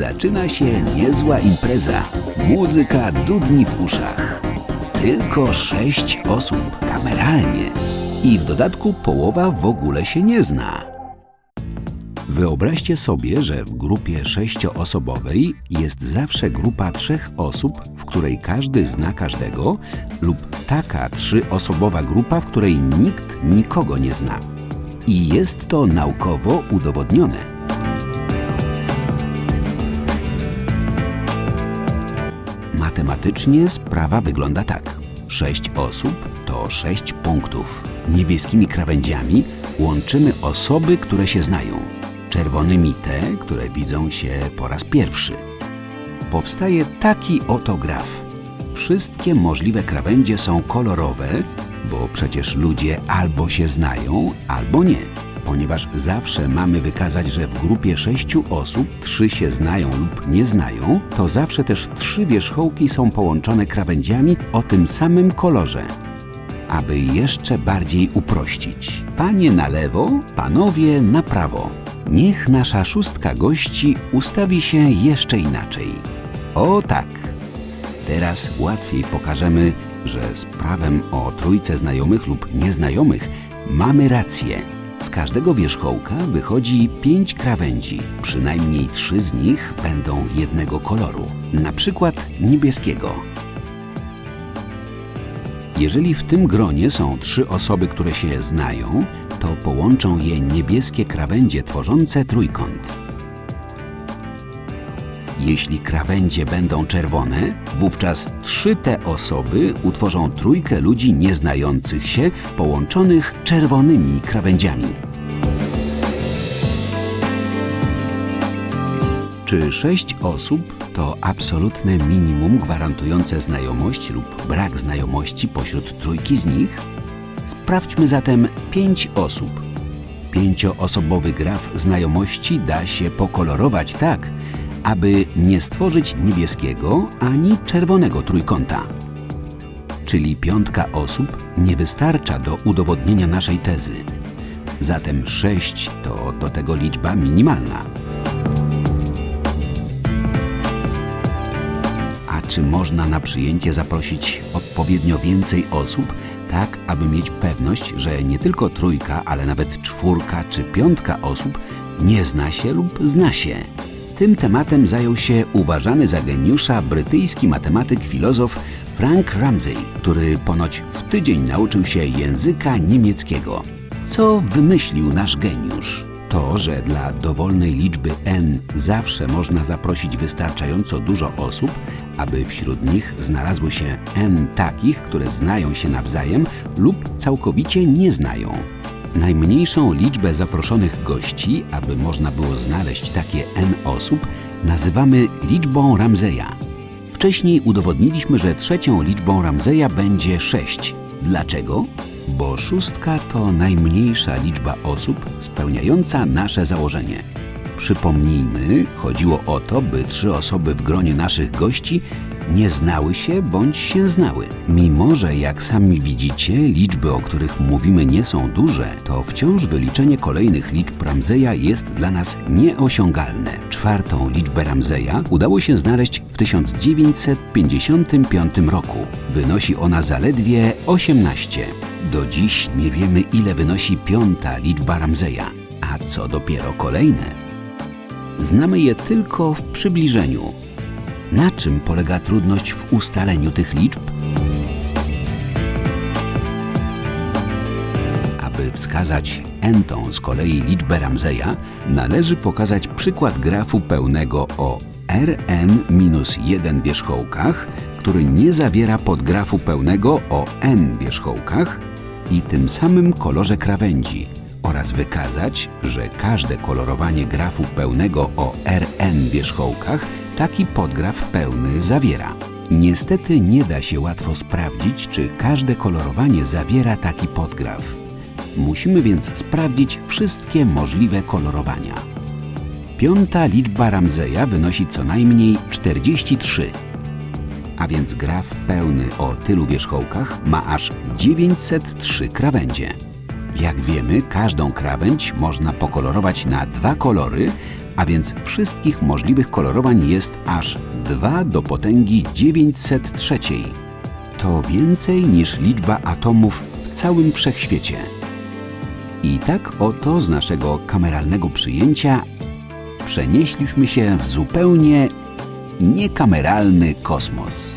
zaczyna się niezła impreza. Muzyka dudni w uszach. Tylko sześć osób, kameralnie. I w dodatku połowa w ogóle się nie zna. Wyobraźcie sobie, że w grupie sześcioosobowej jest zawsze grupa trzech osób, w której każdy zna każdego, lub taka trzyosobowa grupa, w której nikt nikogo nie zna. I jest to naukowo udowodnione. Matematycznie sprawa wygląda tak. Sześć osób to sześć punktów. Niebieskimi krawędziami łączymy osoby, które się znają. Czerwonymi te, które widzą się po raz pierwszy. Powstaje taki oto graf. Wszystkie możliwe krawędzie są kolorowe, bo przecież ludzie albo się znają, albo nie. Ponieważ zawsze mamy wykazać, że w grupie sześciu osób trzy się znają lub nie znają, to zawsze też trzy wierzchołki są połączone krawędziami o tym samym kolorze. Aby jeszcze bardziej uprościć. Panie na lewo, panowie na prawo. Niech nasza szóstka gości ustawi się jeszcze inaczej. O tak! Teraz łatwiej pokażemy, że z prawem o trójce znajomych lub nieznajomych mamy rację. Z każdego wierzchołka wychodzi pięć krawędzi. Przynajmniej trzy z nich będą jednego koloru, na przykład niebieskiego. Jeżeli w tym gronie są trzy osoby, które się znają, to połączą je niebieskie krawędzie tworzące trójkąt. Jeśli krawędzie będą czerwone, wówczas trzy te osoby utworzą trójkę ludzi nieznających się, połączonych czerwonymi krawędziami. Czy sześć osób to absolutne minimum gwarantujące znajomość lub brak znajomości pośród trójki z nich? Sprawdźmy zatem pięć osób. Pięcioosobowy graf znajomości da się pokolorować tak, aby nie stworzyć niebieskiego ani czerwonego trójkąta. Czyli piątka osób nie wystarcza do udowodnienia naszej tezy. Zatem sześć to do tego liczba minimalna. A czy można na przyjęcie zaprosić odpowiednio więcej osób, tak aby mieć pewność, że nie tylko trójka, ale nawet czwórka czy piątka osób nie zna się lub zna się? Tym tematem zajął się uważany za geniusza brytyjski matematyk filozof Frank Ramsey, który ponoć w tydzień nauczył się języka niemieckiego. Co wymyślił nasz geniusz? To, że dla dowolnej liczby n zawsze można zaprosić wystarczająco dużo osób, aby wśród nich znalazło się n takich, które znają się nawzajem lub całkowicie nie znają. Najmniejszą liczbę zaproszonych gości, aby można było znaleźć takie n osób, nazywamy liczbą Ramseya. Wcześniej udowodniliśmy, że trzecią liczbą Ramseya będzie 6. Dlaczego? Bo szóstka to najmniejsza liczba osób spełniająca nasze założenie. Przypomnijmy, chodziło o to, by trzy osoby w gronie naszych gości nie znały się bądź się znały. Mimo, że jak sami widzicie, liczby, o których mówimy nie są duże, to wciąż wyliczenie kolejnych liczb Ramseya jest dla nas nieosiągalne. Czwartą liczbę Ramseya udało się znaleźć w 1955 roku. Wynosi ona zaledwie 18. Do dziś nie wiemy, ile wynosi piąta liczba Ramseya, a co dopiero kolejne. Znamy je tylko w przybliżeniu. Na czym polega trudność w ustaleniu tych liczb? Aby wskazać n-tą z kolei liczbę Ramseya, należy pokazać przykład grafu pełnego o Rn-1 wierzchołkach, który nie zawiera podgrafu pełnego o n wierzchołkach i tym samym kolorze krawędzi oraz wykazać, że każde kolorowanie grafu pełnego o Rn wierzchołkach taki podgraf pełny zawiera. Niestety nie da się łatwo sprawdzić, czy każde kolorowanie zawiera taki podgraf. Musimy więc sprawdzić wszystkie możliwe kolorowania. Piąta liczba Ramseya wynosi co najmniej 43. A więc graf pełny o tylu wierzchołkach ma aż 903 krawędzie. Jak wiemy, każdą krawędź można pokolorować na dwa kolory, a więc wszystkich możliwych kolorowań jest aż 2 do potęgi 903. To więcej niż liczba atomów w całym wszechświecie. I tak oto z naszego kameralnego przyjęcia przenieśliśmy się w zupełnie niekameralny kosmos.